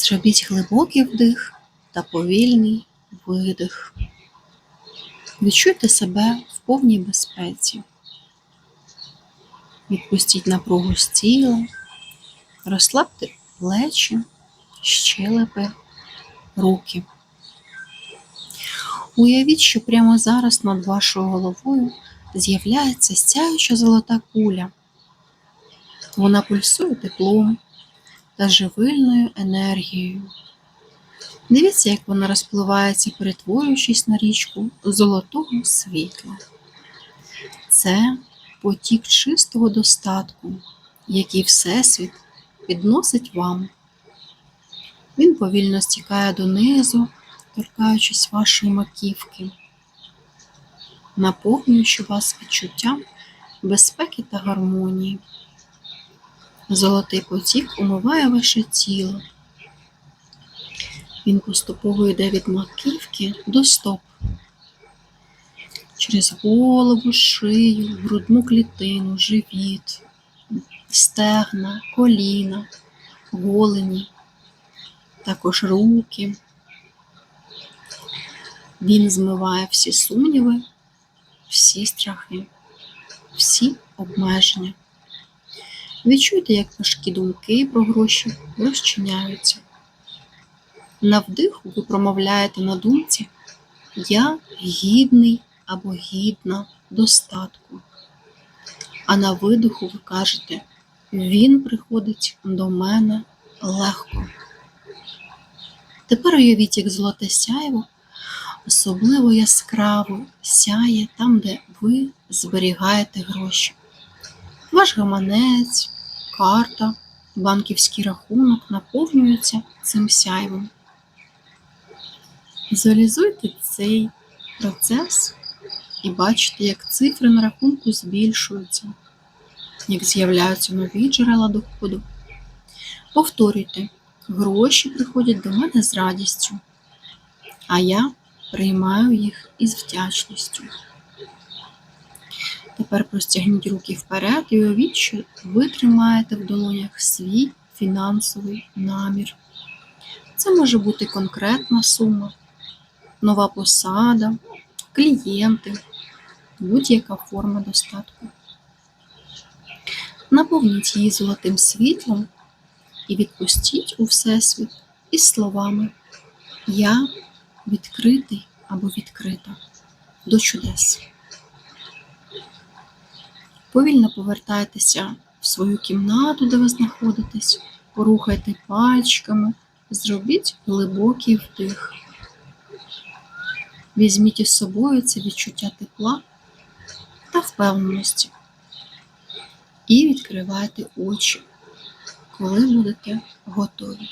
Зробіть глибокий вдих та повільний видих. Відчуйте себе в повній безпеці. Відпустіть напругу з тіла, розслабте плечі, щелепи, руки. Уявіть, що прямо зараз над вашою головою з'являється сяюча золота куля. Вона пульсує теплом та живильною енергією. Дивіться, як вона розпливається, перетворюючись на річку золотого світла. Це потік чистого достатку, який Всесвіт підносить вам. Він повільно стікає донизу, торкаючись вашої маківки, наповнюючи вас відчуттям безпеки та гармонії. Золотий потік умиває ваше тіло. Він поступово йде від маківки до стоп. Через голову, шию, грудну клітину, живіт, стегна, коліна, голені, також руки. Він змиває всі сумніви, всі страхи, всі обмеження. Відчуйте, як важкі думки про гроші розчиняються. На вдиху ви промовляєте на думці Я гідний або гідна достатку. А на видиху ви кажете Він приходить до мене легко. Тепер уявіть, як золоте сяйво особливо яскраво сяє там, де ви зберігаєте гроші. Ваш гаманець, карта, банківський рахунок наповнюються цим сяйвом. Візуалізуйте цей процес і бачите, як цифри на рахунку збільшуються, як з'являються нові джерела доходу. Повторюйте, гроші приходять до мене з радістю, а я приймаю їх із вдячністю. Тепер простягніть руки вперед і уявіть, що ви тримаєте в долонях свій фінансовий намір. Це може бути конкретна сума, нова посада, клієнти, будь-яка форма достатку. Наповніть її золотим світлом і відпустіть у Всесвіт із словами Я відкритий або відкрита до чудес. Повільно повертайтеся в свою кімнату, де ви знаходитесь, порухайте пальчиками, зробіть глибокий вдих. Візьміть із собою це відчуття тепла та впевненості. І відкривайте очі, коли будете готові.